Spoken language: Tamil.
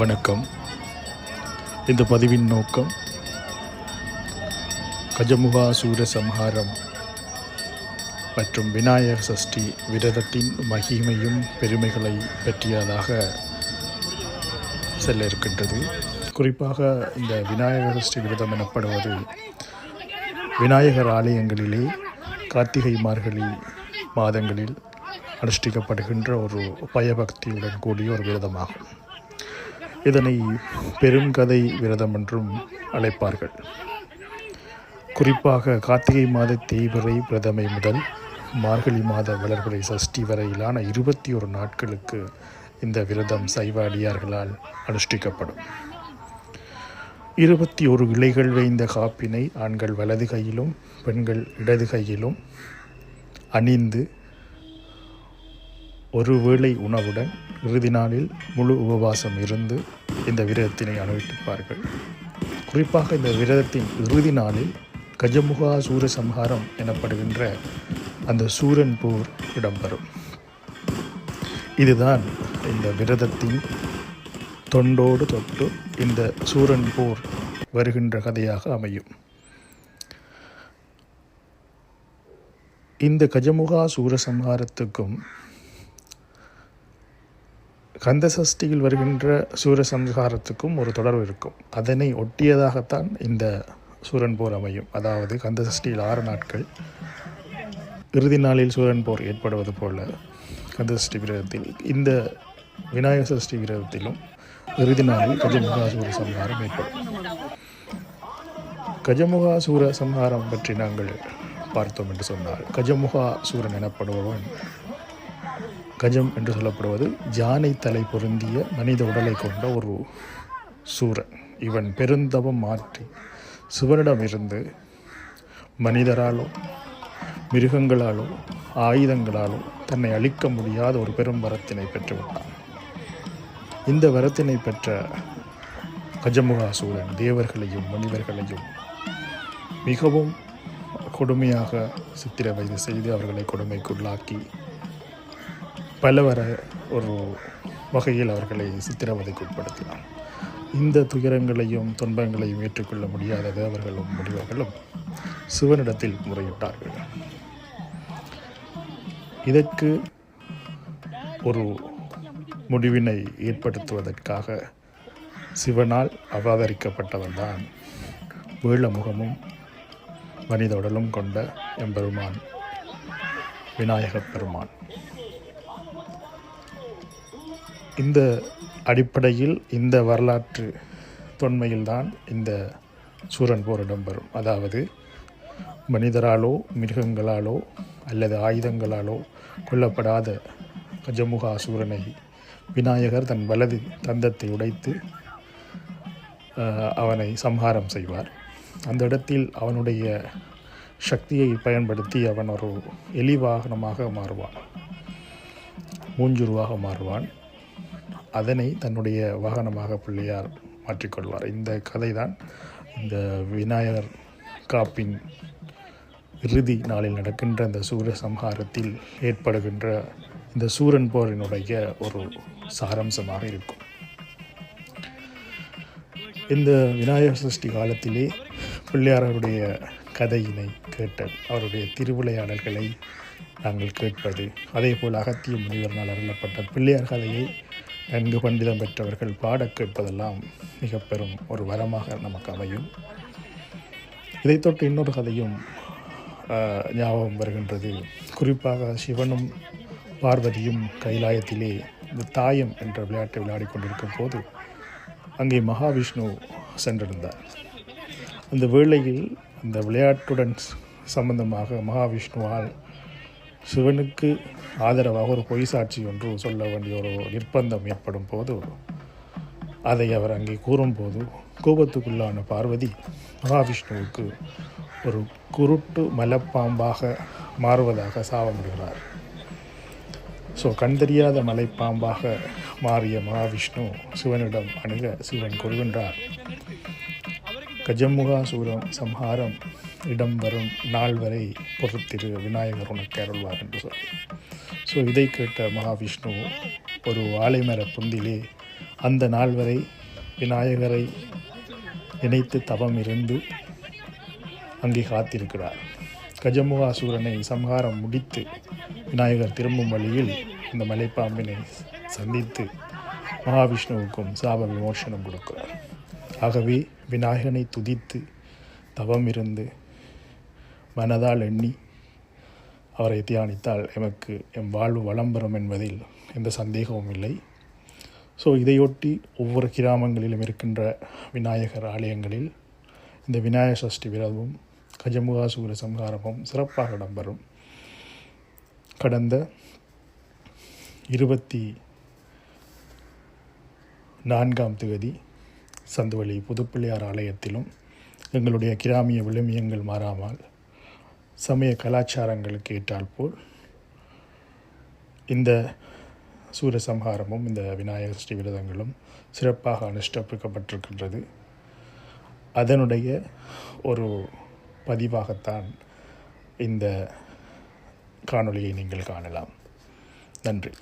வணக்கம். இந்த பதிவின் நோக்கம் கஜமுகா சூர சம்ஹாரம் மற்றும் விநாயகர் சஷ்டி விரதத்தின் மகிமையும் பெருமைகளை பற்றியதாக செல்ல இருக்கின்றது. குறிப்பாக இந்த விநாயகர் சஷ்டி விரதம் எனப்படுவது விநாயகர் ஆலயங்களிலே கார்த்திகை மார்கழி மாதங்களில் அனுஷ்டிக்கப்படுகின்ற ஒரு பயபக்தியுடன் கூடிய ஒரு விரதமாகும். இதனை பெருங்கதை விரதம் என்றும் அழைப்பார்கள். குறிப்பாக கார்த்திகை மாத தேய்பிறை பிரதமை முதல் மார்கழி மாத வளர்பிறை சஷ்டி வரையிலான இருபத்தி ஒரு நாட்களுக்கு இந்த விரதம் சைவ அடியார்களால் அனுஷ்டிக்கப்படும். இருபத்தி ஒரு இலைகள் வைந்த காப்பினை ஆண்கள் வலது கையிலும் பெண்கள் இடது கையிலும் அணிந்து ஒரு வேளை உணவுடன் இறுதி நாளில் முழு உபவாசம் இருந்து இந்த விரதத்தினை அனுபவிப்பார்கள் குறிப்பாக இந்த விரதத்தின் இறுதி நாளில் கஜமுகா சூரசம்ஹாரம் எனப்படுகின்ற அந்த சூரன் போர் இடம்பெறும். இதுதான் இந்த விரதத்தின் தொண்டோடு தொட்டு இந்த சூரன் போர் வருகின்ற கதையாக அமையும். இந்த கஜமுகா சூரசம்ஹாரத்துக்கும் கந்த சஷ்டியில் வருகின்ற சூரசம்ஹாரத்துக்கும் ஒரு தொடர்பு இருக்கும். அதனை ஒட்டியதாகத்தான் இந்த சூரன் போர் அமையும். அதாவது கந்த சஷ்டியில் ஆறு நாட்கள் இறுதி நாளில் சூரன் போர் ஏற்படுவது போல கந்த சஷ்டி விரதத்தில் இந்த விநாயக சஷ்டி விரதத்திலும் இறுதி நாளில் கஜமுகாசூர சம்ஹாரம் ஏற்படும். கஜமுகாசூர சம்ஹாரம் பற்றி நாங்கள் பார்த்தோம் என்று சொன்னால் கஜமுகா சூரன் எனப்படுபவன் கஜம் என்று சொல்லப்படுவது ஜானை தலை பொருந்திய மனித உடலை கொண்ட ஒரு சூரன். இவன் பெருந்தவம் மாற்றி சிவனிடமிருந்து மனிதராலோ மிருகங்களாலோ ஆயுதங்களாலோ தன்னை அழிக்க முடியாத ஒரு பெரும் வரத்தினை பெற்றுவிட்டான். இந்த வரத்தினை பெற்ற கஜமுகாசூரன் தேவர்களையும் மனிதர்களையும் மிகவும் கொடுமையாக சித்திரவதை செய்து அவர்களை கொடுமைக்குள்ளாக்கி பலவர ஒரு வகையில் அவர்களை சித்திரவதைக்கு உட்படுத்தினான் இந்த துயரங்களையும் துன்பங்களையும் ஏற்றுக்கொள்ள முடியாத தேவர்களும் முடிவர்களும் சிவனிடத்தில் முறையிட்டார்கள். இதற்கு ஒரு முடிவினை ஏற்படுத்துவதற்காக சிவனால் அவதரிக்கப்பட்டவன்தான் வேளமுகமும் மனித உடலும் கொண்ட எம்பெருமான் விநாயகப் பெருமான். இந்த அடிப்படையில் இந்த வரலாற்று தொன்மையில்தான் இந்த சூரன் போர் இடம்பெறும். அதாவது மனிதராலோ மிருகங்களாலோ அல்லது ஆயுதங்களாலோ கொல்லப்படாத கஜமுகா சூரனை விநாயகர் தன் வலது தந்தத்தை உடைத்து அவனை சம்ஹாரம் செய்வார். அந்த இடத்தில் அவனுடைய சக்தியை பயன்படுத்தி அவன் ஒரு எலி வாகனமாக மாறுவான். மூஞ்சுருவாக மாறுவான். அதனை தன்னுடைய வாகனமாக பிள்ளையார் மாற்றிக்கொள்வார். இந்த கதை தான் இந்த விநாயகர் காப்பின் இறுதி நாளில் நடக்கின்ற இந்த சூர சம்ஹாரத்தில் ஏற்படுகின்ற இந்த சூரன் போரினுடைய ஒரு சாரம்சமாக இருக்கும். இந்த விநாயகர் சஷ்டி காலத்திலே பிள்ளையாரருடைய கதையினை கேட்டல் அவருடைய திருவிளையாடல்களை நாங்கள் கேட்பது அதே போல் அகத்திய முனிவர்களால் அருளப்பட்ட பிள்ளையார் கதையை நன்கு பண்டிதம் பெற்றவர்கள் பாடக் கேட்பதெல்லாம் மிக பெரும் ஒரு வரமாக நமக்கு அமையும். இதை தொட்டு இன்னொரு கதையும் ஞாபகம் வருகின்றது. குறிப்பாக சிவனும் பார்வதியும் கைலாயத்திலே இந்த தாயம் என்ற விளையாட்டை விளையாடி கொண்டிருக்கும் போது அங்கே மகாவிஷ்ணு சென்றிருந்தார். அந்த வேளையில் அந்த விளையாட்டுடன் சம்பந்தமாக மகாவிஷ்ணுவால் சிவனுக்கு ஆதரவாக ஒரு பொய் சாட்சி ஒன்று சொல்ல வேண்டிய ஒரு நிர்பந்தம் ஏற்படும் போது அதை அவர் அங்கே கூறும்போது கோபத்துக்குள்ளான பார்வதி மகாவிஷ்ணுவுக்கு ஒரு குருட்டு மலைப்பாம்பாக மாறுவதாக சாபமிடுகிறார் ஸோ கண்டறியாத மலைப்பாம்பாக மாறிய மகாவிஷ்ணு சிவனிடம் அணுக சிவன் கொள்கின்றார் கஜமுகாசூரம் சம்ஹாரம் இடம் வரும் நாள் வரை பொறுத்திரு விநாயகர் உனக்கு அருள்வார் என்று சொல்லி. ஸோ இதை கேட்ட மகாவிஷ்ணு ஒரு ஆலைமர பொந்திலே அந்த நாள் வரை விநாயகரை நினைத்து தவம் இருந்து அங்கே காத்திருக்கிறார். கஜமுகாசூரனை சம்ஹாரம் முடித்து விநாயகர் திரும்பும் வழியில் இந்த மலைப்பாம்பினை சந்தித்து மகாவிஷ்ணுவுக்கும் சாப விமோசனம் கொடுக்கிறார். ஆகவே விநாயகனை துதித்து தவம் இருந்து மனதால் எண்ணி அவரை தியானித்தால் எமக்கு எம் வாழ்வு வளம் பெறும் என்பதில் எந்த சந்தேகமும் இல்லை. ஸோ இதையொட்டி ஒவ்வொரு கிராமங்களிலும் இருக்கின்ற விநாயகர் ஆலயங்களில் இந்த விநாயகர் சஷ்டி விரதமும் கஜமுகாசூர சம்ஹாரமும் சிறப்பாக இடம்பெறும். கடந்த இருபத்தி நான்காம் தேதி சந்துவழி புதுப்பிள்ளையார் ஆலயத்திலும் எங்களுடைய கிராமிய விழுமியங்கள் மாறாமல் சமய கலாச்சாரங்களுக்கு ஏற்றாற்போல் இந்த சூரசம்ஹாரமும் இந்த விநாயகர் ஸ்ரீ விரதங்களும் சிறப்பாக அனுஷ்டப்பிக்கப்பட்டிருக்கின்றது அதனுடைய ஒரு பதிவாகத்தான் இந்த காணொளியை நீங்கள் காணலாம். நன்றி.